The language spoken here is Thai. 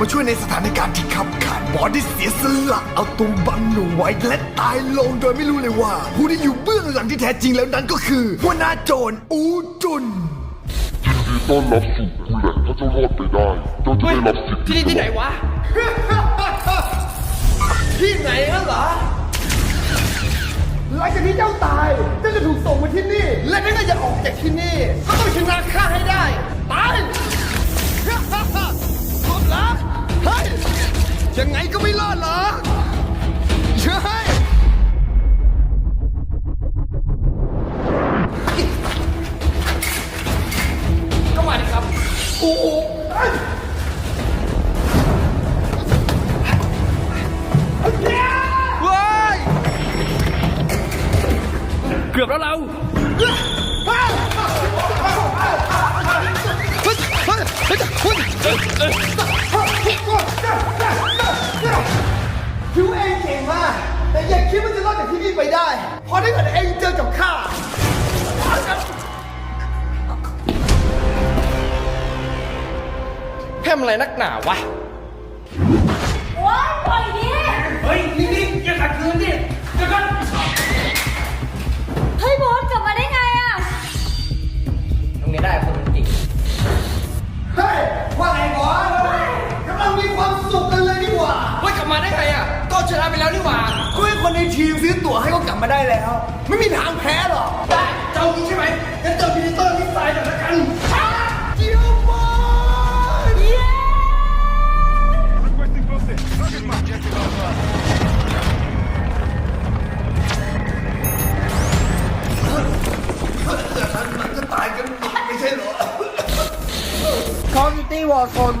มาช่วยในสถานการณ์ที่ขับขันบอสได้เสียสละเอาตัวบังหนูไว้และตายลงโดยไม่รู้เลยว่า ผู้ที่อยู่เบื้องหลังที่แท้จริงแล้วนั้นก็คือหัวหน้าโจรอูจุนยินดีต้อนรับสู่กุแหลกถ้าเจ้ารอดไปได้เจ้าจะได้รับสิทธิ์ที่นี่ที่ไหนวะ ที่ไหนกันเหรอหลังจากที่เจ้าตาย ยังไงก็ไม่รอดเหรอเฮ้ยก็มาดิครับโอ้โหเว้ยเกือบแล้วเรา คิวเองเก่งมาก แต่อย่าคิดว่าจะรอดจากที่นี่ไปได้ เพราะถ้าเกิดเองเจอกับข้าแพมอะไรนักหนาวะ โอ๊ยปล่อยดิเฮ้ย นี่ๆอย่าขัดขืนดิเดี๋ยวก่อนเฮ้ยบอสกลับมาได้ไงอะ ตรงนี้ได้ค เราชนะไปแล้วนี่หว่าก็ให้คนในทีมซื้อตั๋วให้เขากลับมาได้แล้ว ไม่มีทางแพ้หรอกได้เจ้านี้ใช่ไหมงั้นเจ้าพีเตอร์มิสไซด์หน่อยกันเดี๋ยวบลเกกันหมคอมมิตี้วอร์โซน